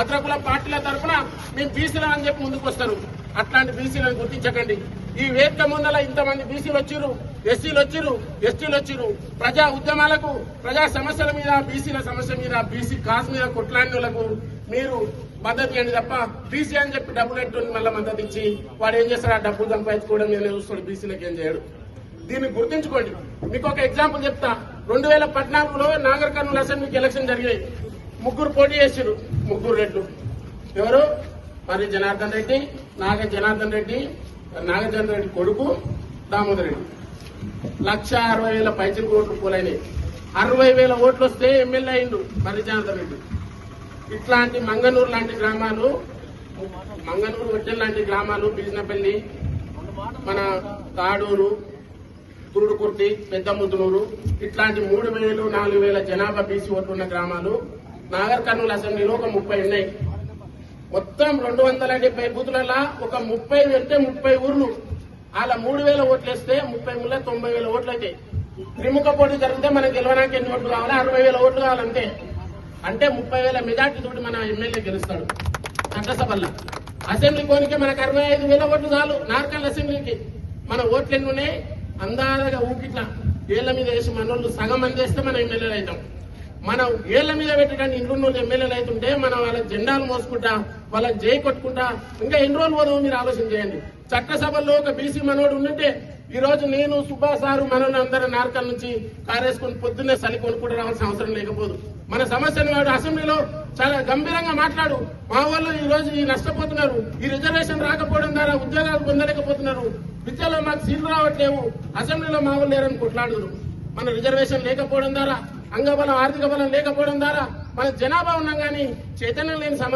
అగ్రకుల పార్టీల తరఫున మేము బీసీలం అని చెప్పి ముందుకు వస్తారు. అట్లాంటి బీసీలను గుర్తించకండి. ఈ వేదిక ముందల ఇంతమంది బీసీలు వచ్చిర్రు ఎస్సీలు వచ్చిర్రు ఎస్టీలు వచ్చిర్రు. ప్రజా ఉద్యమాలకు ప్రజా సమస్యల మీద బీసీల సమస్య మీద బీసీ కాస్ మీద కొట్లాడినలకు మీరు మద్దతు ఇవ్వండి తప్ప బీసీ అని చెప్పి డబ్బులు పెట్టుకుని మళ్ళీ మద్దతు ఇచ్చి వాడు ఏం చేస్తాడు? ఆ డబ్బులు సంపాదించుకోవడం మీద చూస్తాడు. బీసీలకు ఏం చేయడు. దీన్ని గుర్తుంచుకోండి. మీకు ఒక ఎగ్జాంపుల్ చెప్తా. రెండు వేల పద్నాలుగులో నాగర్ కర్నూలు అసెంబ్లీకి ఎలక్షన్ జరిగాయి. ముగ్గురు పోటీ చేశారు ముగ్గురు రెడ్లు. ఎవరు? మరి జనార్దన్ రెడ్డి నాగ జనార్దన్ రెడ్డి నాగజన్ రెడ్డి కొడుకు దామోదర్ రెడ్డి. లక్ష అరవై వేల పైసలు ఓట్లు పోలైనాయి. అరవై వేల ఓట్లు వస్తే ఎమ్మెల్యే అయిండు మరి జనార్దన్ రెడ్డి. ఇట్లాంటి మంగనూరు లాంటి గ్రామాలు మంగనూరు వడ్డెల్ లాంటి గ్రామాలు బిజినపల్లి మన తాడూరు తురుడుకుర్తి పెద్ద ముద్దునూరు ఇట్లాంటి మూడు వేలు నాలుగు వేల జనాభా బీసీ ఓట్లున్న గ్రామాలు నాగర్ కర్నూలు అసెంబ్లీలో ఒక ముప్పై ఉన్నాయి. మొత్తం రెండు వందల డెబ్బై బూతులలో ఒక ముప్పై వెళ్తే ముప్పై ఊర్లు. అలా మూడు వేల ఓట్లు వేస్తే ముప్పై ముళ్ళ తొంభై వేల ఓట్లు అవుతాయి త్రిముఖ పోటీ జరిగితే మనకి గెలవడానికి ఎన్ని ఓట్లు కావాలి అరవై వేల ఓట్లు కావాలంటే అంటే ముప్పై వేల మెజార్టీ తోటి మన ఎమ్మెల్యే గెలుస్తాడు. చట్టసభల్లో. అసెంబ్లీ కోనికే మనకు అరవై ఐదు వేల ఓట్లు చాలు నార్కల్ అసెంబ్లీకి. మన ఓట్లు ఎన్ని ఉన్నాయి? అందాదగా ఊకిట్లా ఏళ్ళ మీద వేసి మనోళ్ళు సగం మంది వేస్తే మన ఎమ్మెల్యేలు అవుతాం. మనం ఏళ్ళ మీద పెట్టడానికి ఇంట్లో ఎమ్మెల్యేలు అవుతుంటే మనం వాళ్ళ జెండాలు మోసుకుంటా వాళ్ళ జై కొట్టుకుంటా ఇంకా ఎన్ని రోజులు పోదామో మీరు ఆలోచన చేయండి. చట్టసభల్లో ఒక బీసీ మనోడు ఉంటే ఈ రోజు నేను సుభా సారు మనల్ని అందరూ నార్కల్ నుంచి కారేసుకొని పొద్దున్నే చలి కొనుక్కుంటూ రావాల్సిన అవసరం లేకపోదు. మన సమస్యను వాడు అసెంబ్లీలో చాలా గంభీరంగా మాట్లాడు. మా వాళ్ళు ఈ రోజు నష్టపోతున్నారు. ఈ రిజర్వేషన్ రాకపోవడం ద్వారా ఉద్యోగాలు పొందలేకపోతున్నారు. విద్యలో మాకు సీట్లు రావట్లేవు. అసెంబ్లీలో మా వాళ్ళు లేరని కొట్లాడుతున్నారు మన రిజర్వేషన్ లేకపోవడం ద్వారా అంగబలం ఆర్థిక బలం లేకపోవడం ద్వారా మన జనాభా ఉన్నాం కానీ చైతన్యం లేని సమస్య